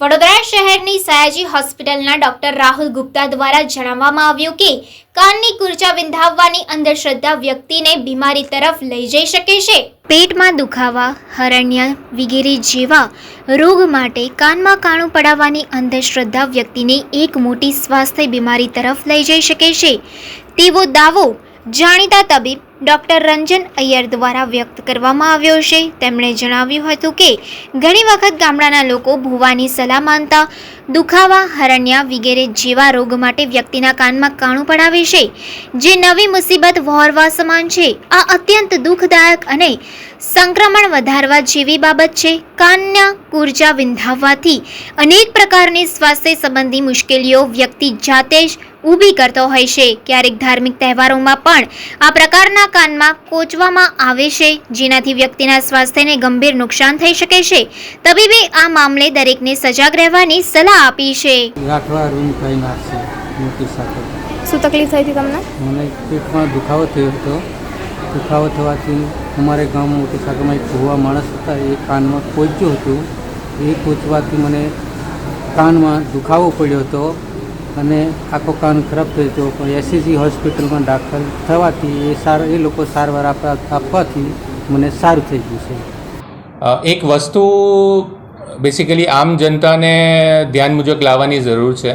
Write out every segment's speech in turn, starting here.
વડોદરા શહેરની સયાજી હોસ્પિટલના ડોક્ટર રાહુલ ગુપ્તા દ્વારા જણાવવામાં આવ્યું કે, કાનની કુર્ચા વિંધાવવાની અંધશ્રદ્ધા વ્યક્તિને બીમારી તરફ લઈ જઈ શકે છે. પેટમાં દુખાવા, હરણ્ય વગેરે જેવા રોગ માટે કાનમાં કાણું પડાવવાની અંધશ્રદ્ધા વ્યક્તિને એક મોટી સ્વાસ્થ્ય બીમારી તરફ લઈ જઈ શકે છે. તેવો દાવો જાણીતા તબીબ ડૉક્ટર રંજન અય્યર દ્વારા વ્યક્ત કરવામાં આવ્યો છે. તેમણે જણાવ્યું હતું કે, ઘણી વખત ગામડાના લોકો ભૂવાની સલાહ માનતા, દુખાવા, હરણ્યા વગેરે જેવા રોગ માટે વ્યક્તિના કાનમાં કાણું પડાવે છે, જે નવી મુસીબત વહોરવા સમાન છે. આ અત્યંત દુઃખદાયક અને સંક્રમણ વધારવા જેવી બાબત છે. કાનના કુર્જા વિંધાવવાથી અનેક પ્રકારની સ્વાસ્થ્ય સંબંધી મુશ્કેલીઓ વ્યક્તિ જાતે જ ઊભી કરતો હોય છે. ક્યારેક ધાર્મિક તહેવારોમાં પણ આ પ્રકારના કાનમાં કોચવામાં આવે છે. જેનાથી વ્યક્તિના સ્વાસ્થ્યને ગંભીર નુકસાન થઈ શકે છે. તબીબે આ મામલે દરેકને સજાગ રહેવાની સલાહ આપી છે. શું તકલીફ થઈ હતી તમને? મને પેટમાં દુખાવો થયો હતો. દુખાવો થવાથી અમારે ગામ મોટી શાખામાં એક ભૂવા માણસ હતા. એ કાનમાં પહોંચ્યું હતું. એ પહોંચવાથી મને કાનમાં દુખાવો પડ્યો હતો. અને આખો કાન ખરાબ થયો હતો પણ એસસીજી હોસ્પિટલમાં દાખલ થવાથી એ સાર, એ લોકો સારવાર આપવા, આપવાથી મને સારું થઈ ગયું છે. એક વસ્તુ બેસિકલી આમ જનતાને ધ્યાન મુજબ લાવવાની જરૂર છે.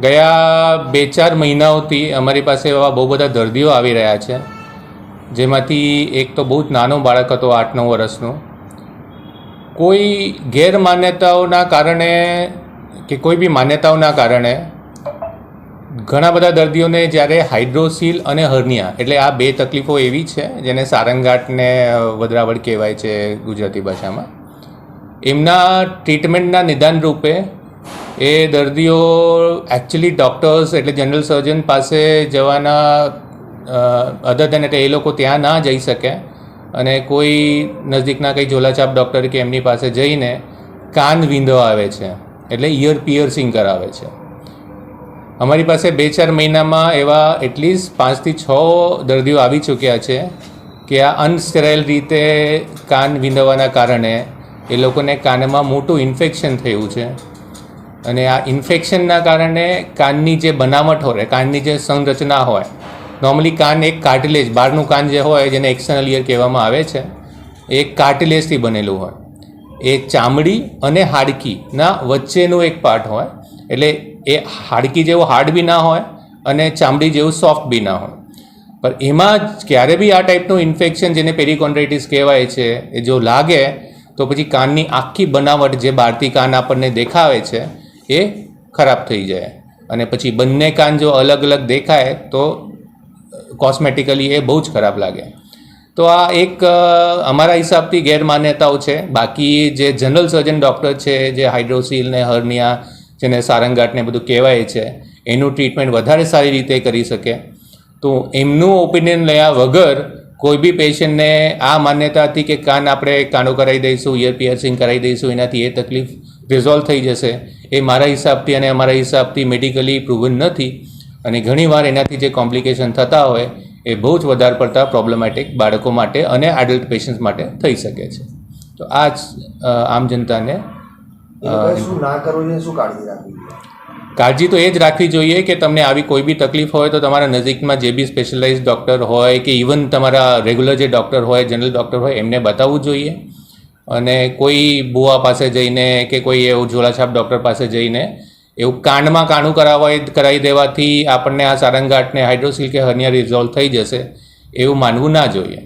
ગયા બે ચાર મહિનાઓથી અમારી પાસે એવા બહુ બધા દર્દીઓ આવી રહ્યા છે. જેમાંથી એક તો બહુ જ નાનો બાળક હતો, આઠ નવ વર્ષનો. કોઈ ગેરમાન્યતાઓના કારણે કે કોઈ બી માન્યતાઓના કારણે ઘણા બધા દર્દીઓને જ્યારે હાઇડ્રોસીલ અને હર્નિયા, એટલે આ બે તકલીફો એવી છે જેને સારંગાટને વદરાવડ કહેવાય છે ગુજરાતી ભાષામાં, એમના ટ્રીટમેન્ટના નિદાન રૂપે એ દર્દીઓ એકચ્યુઅલી ડૉક્ટર્સ એટલે જનરલ સર્જન પાસે જવાના અધર દેન એટલે એ લોકો ત્યાં ના જઈ શકે અને કોઈ નજીકના કંઈ ઝોલાછાપ ડૉક્ટર કે એમની પાસે જઈને કાન વિંધો આવે છે. એટલે ઇયર પિયર્સિંગ કરાવે છે. અમારી પાસે બે ચાર મહિનામાં એવા એટલીસ્ટ પાંચથી છ દર્દીઓ આવી ચૂક્યા છે કે આ અનસ્ટેરાઇલ રીતે કાન વિંધવાના કારણે એ લોકોને કાનમાં મોટું ઇન્ફેક્શન થયું છે. અને આ ઇન્ફેક્શનના કારણે કાનની જે બનાવટ હોય, કાનની જે સંરચના હોય નોર્મલી કાન એક કાર્ટિલેજ, બહારનું કાન જે હોય, જેને એક્સટર્નલ ઇયર કહેવામાં આવે છે, એ કાર્ટિલેજથી બનેલું હોય. એ ચામડી અને હાડકીના વચ્ચેનું એક પાર્ટ હોય. એટલે એ હાડકી જેવો હાર્ડ બી ના હોય અને ચામડી જેવું સોફ્ટ બી ના હોય. પણ એમાં ક્યારે બી આ ટાઈપનું ઇન્ફેક્શન જેને પેરિકોન્ડ્રાઇટિસ કહેવાય છે, એ જો લાગે, તો પછી કાનની આખી બનાવટ જે બહારથી કાન આપણને દેખાવે છે, એ ખરાબ થઈ જાય. અને પછી બંને કાન જો અલગ અલગ દેખાય, તો કોસ્મેટિકલી એ બહુ જ ખરાબ લાગે. તો આ એક અમારા હિસાબથી ગેરમાન્યતાઓ છે. બાકી જે જનરલ સર્જન ડૉક્ટર છે, જે હાઇડ્રોસીલ ને હર્નિયા જેને સારંગાટ બધું કહેવાય છે, એનું ટ્રીટમેન્ટ વધારે સારી રીતે કરી શકે. તો એમનું ઓપિનિયન લયા વગર કોઈ બી પેશન્ટને આ માન્યતા હતી કે કાન આપણે કાનો કરાવી દઈશું ઇયર પિયર્સિંગ કરાવી દઈશું, એનાથી એ તકલીફ રિઝોલ્વ થઈ જશે, એ મારા હિસાબથી અને અમારા હિસાબથી મેડિકલી પ્રૂવન નથી. અને ઘણીવાર એનાથી જે કોમ્પ્લિકેશન થતા હોય એ બહુ જ વધારે પડતા પ્રોબ્લેમેટિક બાળકો માટે અને એડલ્ટ પેશન્ટ્સ માટે થઈ શકે છે. તો આ જ આમ જનતાને કાળજી તો એ જ રાખવી જોઈએ કે તમને આવી કોઈ બી તકલીફ હોય તો તમારા નજીકમાં જે બી સ્પેશિયલાઇઝ ડૉક્ટર હોય કે ઇવન તમારા રેગ્યુલર જે ડૉક્ટર હોય જનરલ ડૉક્ટર હોય એમને બતાવવું જોઈએ. અને કોઈ બુવા પાસે જઈને કે કોઈ એવું ઝોલાછાપ ડૉક્ટર પાસે જઈને એવું કાંડમાં કાણું કરાવવા કરાવી દેવાથી આપણને આ સારંગાટને હાઇડ્રોસિલ કે હર્નિયા રિઝોલ્વ થઈ જશે એવું માનવું ના જોઈએ.